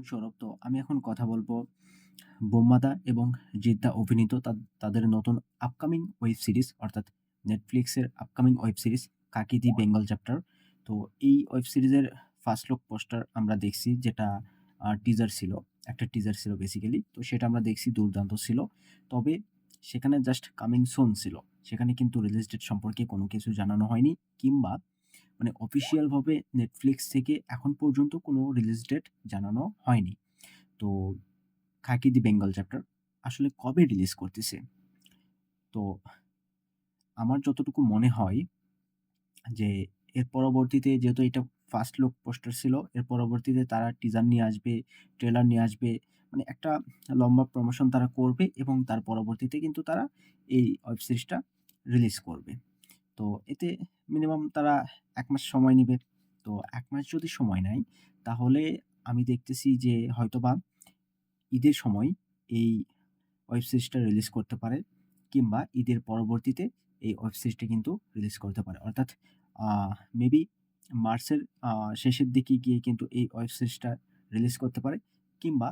আমি সৌরভ। তো আমি এখন কথা বলব বোম্মাদা এবং জিদ্দা অভিনীত তাদের নতুন আপকামিং ওয়েব সিরিজ অর্থাৎ নেটফ্লিক্সের আপকামিং ওয়েব সিরিজ 'কাকি দি বেঙ্গল চ্যাপ্টার'। তো এই ওয়েব সিরিজের ফার্স্ট লুক পোস্টার আমরা দেখছি যেটা টিজার ছিল। একটা টিজার ছিল বেসিক্যালি। তো সেটা আমরা দেখছি, দুর্দান্ত ছিল। তবে সেখানে জাস্ট কামিং সুন ছিল। সেখানে কিন্তু রিলিজ ডেট সম্পর্কে কোনো কিছু জানানো হয়নি, কিংবা মানে অফিসিয়ালভাবে নেটফ্লিক্স থেকে এখন পর্যন্ত কোনো রিলিজ ডেট জানানো হয়নি। তো 'খাকি দি বেঙ্গল চ্যাপ্টার' আসলে কবে রিলিজ করতেছে? তো আমার যতটুকু মনে হয় যে এর পরবর্তীতে যেহেতু এটা ফার্স্ট লুক পোস্টার ছিল, এর পরবর্তীতে তারা টিজার নিয়ে আসবে, ট্রেলার নিয়ে আসবে। মানে একটা লম্বা প্রমোশন তারা করবে এবং তার পরবর্তীতে কিন্তু তারা এই ওয়েব সিরিজটা রিলিজ করবে। তো এতে মিনিমাম তারা এক মাস সময় নিবে। তো এক মাস যদি সময় নেয়, তাহলে আমি দেখতেছি যে হয়তোবা ঈদের সময় এই ওয়েব সিরিজটা রিলিজ করতে পারে কিংবা ঈদের পরবর্তীতে এই ওয়েব সিরিজটা কিন্তু রিলিজ করতে পারে। অর্থাৎ মেবি মার্চের শেষের দিকে গিয়ে কিন্তু এই ওয়েব সিরিজটা রিলিজ করতে পারে কিংবা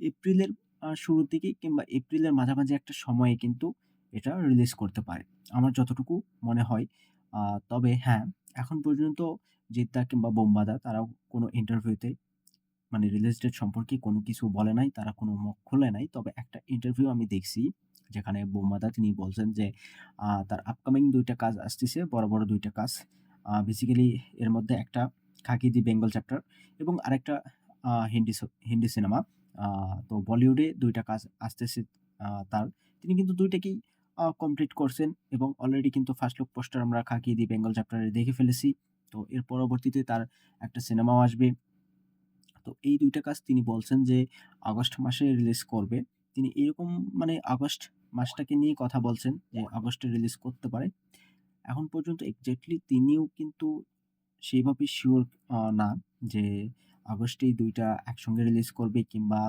এপ্রিলের শুরুর দিকে কিংবা এপ্রিলের মাঝামাঝি একটা সময়ে কিন্তু এটা রিলিজ করতে পারে। আমার যতটুকু মনে হয়। তবে হ্যাঁ, এখন পর্যন্ত জিদ্দা কিংবা বোম্বাদা তারাও কোনো ইন্টারভিউতে মানে রিলিজ ডেট সম্পর্কে কোনো কিছু বলে নাই। তারা কোনো মুখ খোলে নাই। তবে একটা ইন্টারভিউ আমি দেখছি যেখানে বোম্বাদা তিনি বলছেন যে তার আপকামিং দুইটা কাজ আসতেছে। বড়, বড় দুইটা কাজ। বেসিক্যালি এর মধ্যে একটা 'খাকি দি বেঙ্গল চ্যাপ্টার' এবং আরেকটা হিন্দি হিন্দি সিনেমা। তো বলিউডে দুইটা কাজ আসতেছে তার। তিনি কিন্তু ২ টাকেই আ কমপ্লিট করছেন এবং অলরেডি কিন্তু ফার্স্ট লুক পোস্টার আমরা 'খাকি দি বেঙ্গল চ্যাপ্টার' দেখে ফেলেছি। তো এর পরবর্তীতে তার একটা সিনেমাও আসবে। তো এই ২ টা কাজ তিনি বলছেন যে, আগস্ট মাসে রিলিজ করবে। তিনি এরকম মানে আগস্ট মাসটাকে নিয়ে কথা বলছেন যে, আগস্টে রিলিজ করতে পারে। এখন পর্যন্ত এক্সাক্টলি তিনিও কিন্তু সেইভাবে আ, না যে আগস্টেই ২ টা একসঙ্গে রিলিজ করবে কিংবা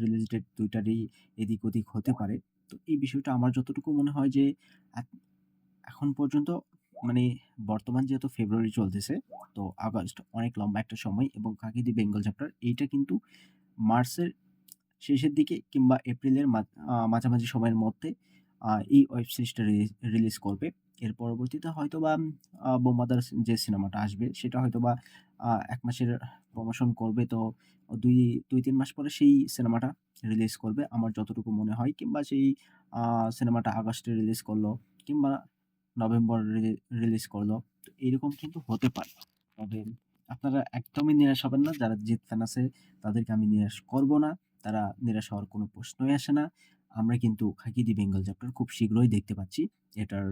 রিলিজ ডেট দুইটারই এদিক ওদিক হতে পারে। তো এই বিষয়টা আমার যতটুকু মনে হয় যে এখন পর্যন্ত মানে বর্তমান যেহেতু ফেব্রুয়ারি চলতেছে, তো আগস্ট অনেক লম্বা একটা সময় এবং 'খাকি দি বেঙ্গল চ্যাপ্টার' এইটা কিন্তু মার্চের শেষের দিকে কিংবা এপ্রিলের মাঝামাঝি সময়ের মধ্যে এই ওয়েব সিরিজটা রিলিজ করবে। এর পরবর্তীতে হয়তোবা, আ বোম্বাদার যে সিনেমাটা আসবে, সেটা হয়তো বা এক মাসের প্রমোশন করবে। তো ২ ২-৩ মাস পরে সেই সিনেমাটা রিলিজ করবে, আমার যতটুকু মনে হয় কিংবা সেই সিনেমাটা আগস্টে রিলিজ করল, কিংবা নভেম্বর রিলিজ করল। তো এরকম কিন্তু হতে পারে। তবে আপনারা একদমই নিরাশ হবেন না। যারা জিৎ ফ্যান আছে, তাদেরকে আমি নিরাশ করব না। তারা নিরাশ হওয়ার কোনো প্রশ্নই আসে না। আমরা কিন্তু 'খাকি দি বেঙ্গল চ্যাপ্টার' খুব শীঘ্রই দেখতে পাচ্ছি। এটার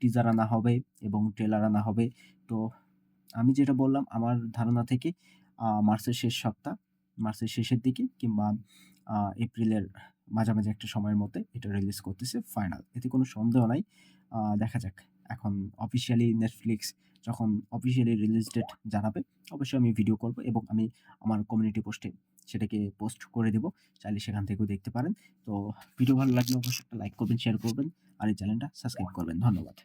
টিজার আনা হবে এবং ট্রেলার আনা হবে। তো আমি যেটা বললাম আমার ধারণা থেকে মার্চের শেষ সপ্তাহ, মার্চের শেষের দিকে কিংবা এপ্রিলের মাঝামাঝি একটা সময়ের মধ্যে এটা রিলিজ করতেছে ফাইনাল। এতে কোনো সন্দেহ নাই। দেখা যাক। এখন অফিসিয়ালি নেটফ্লিক্স যখন অফিসিয়ালি রিলিজ ডেট জানাবে অবশ্যই আমি ভিডিও করব এবং আমি আমার কমিউনিটি পোস্টে সেটাকে পোস্ট করে দেব। চাইলে সেখান থেকেও দেখতে পারেন। তো ভিডিও ভালো লাগলে অবশ্যই একটা লাইক করবেন, শেয়ার করবেন আর এই চ্যানেলটা সাবস্ক্রাইব করবেন। ধন্যবাদ।